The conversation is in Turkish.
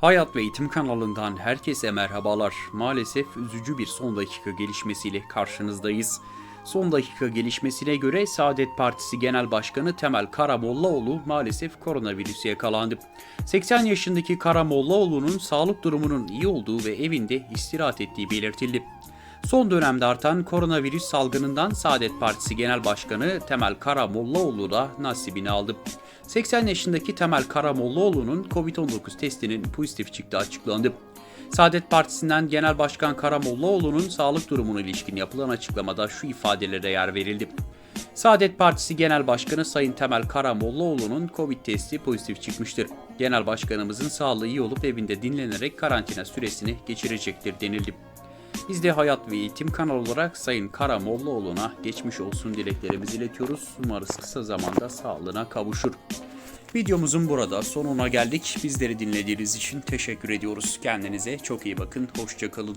Hayat ve Eğitim kanalından herkese merhabalar. Maalesef üzücü bir son dakika gelişmesiyle karşınızdayız. Son dakika gelişmesine göre Saadet Partisi Genel Başkanı Temel Karamollaoğlu maalesef koronavirüse yakalandı. 80 yaşındaki Karamollaoğlu'nun sağlık durumunun iyi olduğu ve evinde istirahat ettiği belirtildi. Son dönemde artan koronavirüs salgınından Saadet Partisi Genel Başkanı Temel Karamollaoğlu da nasibini aldı. 80 yaşındaki Temel Karamollaoğlu'nun Covid-19 testinin pozitif çıktığı açıklandı. Saadet Partisi'nden Genel Başkan Karamollaoğlu'nun sağlık durumuna ilişkin yapılan açıklamada şu ifadelere yer verildi. Saadet Partisi Genel Başkanı Sayın Temel Karamollaoğlu'nun Covid testi pozitif çıkmıştır. Genel Başkanımızın sağlığı iyi olup evinde dinlenerek karantina süresini geçirecektir denildi. Biz de Hayat ve Eğitim kanalı olarak Sayın Karamollaoğlu'na geçmiş olsun dileklerimizi iletiyoruz. Umarız kısa zamanda sağlığına kavuşur. Videomuzun burada sonuna geldik. Bizleri dinlediğiniz için teşekkür ediyoruz. Kendinize çok iyi bakın. Hoşçakalın.